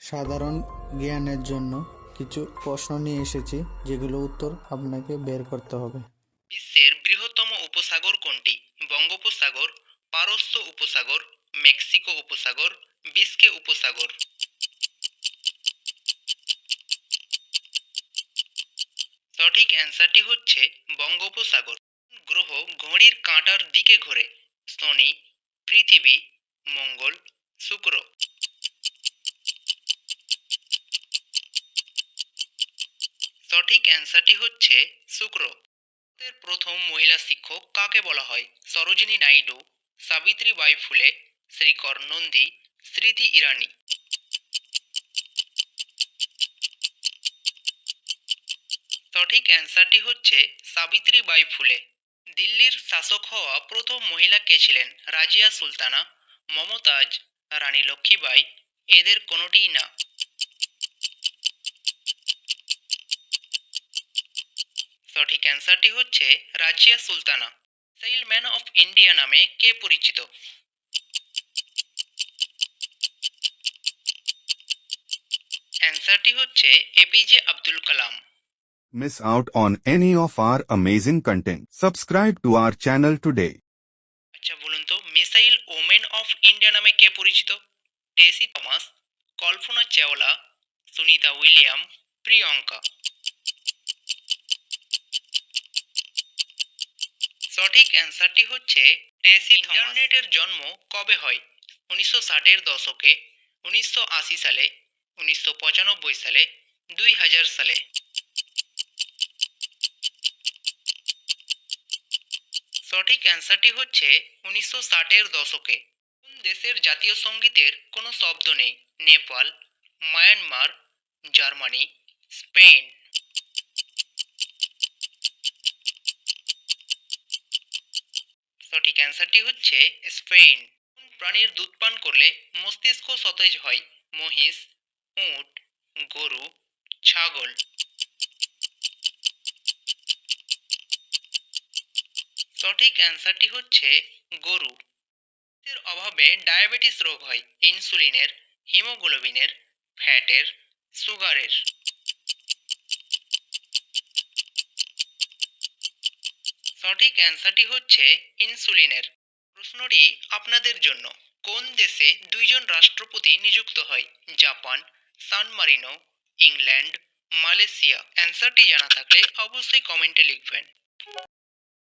সাধারণ জ্ঞানের জন্য কিছু প্রশ্ন নিয়ে এসেছি, যেগুলো উত্তর আপনাকে বের করতে হবে। বিশ্বের বৃহত্তম উপসাগর কোনটি? বঙ্গোপসাগর, পারস্য উপসাগর, মেক্সিকো উপসাগর, বিস্কে উপসাগর। সঠিক অ্যান্সারটি হচ্ছে বঙ্গোপসাগর। গ্রহ ঘড়ির কাঁটার দিকে ঘোরে। শনি, পৃথিবী, মঙ্গল, শুক্র। সঠিক অ্যান্সারটি হচ্ছে শুক্র। প্রথম মহিলা শিক্ষক কাকে বলা হয়? সরোজিনী নাইডু সাবিত্রীবাই ফুলে, শ্রীকর নন্দী, স্মৃতি ইরানি। সঠিক অ্যান্সারটি হচ্ছে সাবিত্রীবাই ফুলে। দিল্লির শাসক হওয়া প্রথম মহিলা কে ছিলেন? রাজিয়া সুলতানা, মমতাজ, রানী লক্ষ্মীবাই, এদের কোনোটিই না। সঠিক অ্যান্সারটি হচ্ছে রাজিয়া সুলতানা সাইল ম্যান অফ ইন্ডিয়া নামে কে পরিচিত অ্যান্সারটি হচ্ছে APJ Abdul Kalam Miss out on any of our amazing content. Subscribe to our channel today. আচ্ছা বলুন তো মিসাইল ওমেন অফ ইন্ডিয়া নামে কে পরিচিত টেসি থমাস কল্পনা চাওলা সুনিতা উইলিয়াম প্রিয়ঙ্কা সঠিক অ্যান্সারটি হচ্ছে টেসি ইন্টারনেটের জন্ম কবে হয়? উনিশশো ষাটের দশকে উনিশশো আশি সালে উনিশশো পঁচানব্বই সালে দুই হাজার সালে। সঠিক অ্যান্সারটি হচ্ছে উনিশশো ষাটের দশকে। কোন দেশের জাতীয় সঙ্গীতের কোনো শব্দ নেই? Nepal Myanmar Germany Spain. সঠিক অ্যান্সারটি হচ্ছে স্পেন প্রাণীর দুধ পান করলে মস্তিষ্ক সতেজ হয়? মহিষ, উট, গরু, ছাগল। সঠিক অ্যান্সারটি হচ্ছে গরু। এর অভাবে ডায়াবেটিস রোগ হয়। ইনসুলিনের, হিমোগ্লোবিনের, ফ্যাটের, সুগারের। সঠিক অ্যান্সারটি হচ্ছে ইনসুলিনের। প্রশ্নটি আপনাদের জন্য। কোন দেশে দুইজন রাষ্ট্রপতি নিযুক্ত হয়? Japan, San Marino, England, Malaysia. অ্যান্সারটি জানা থাকলে অবশ্যই কমেন্টে লিখবেন।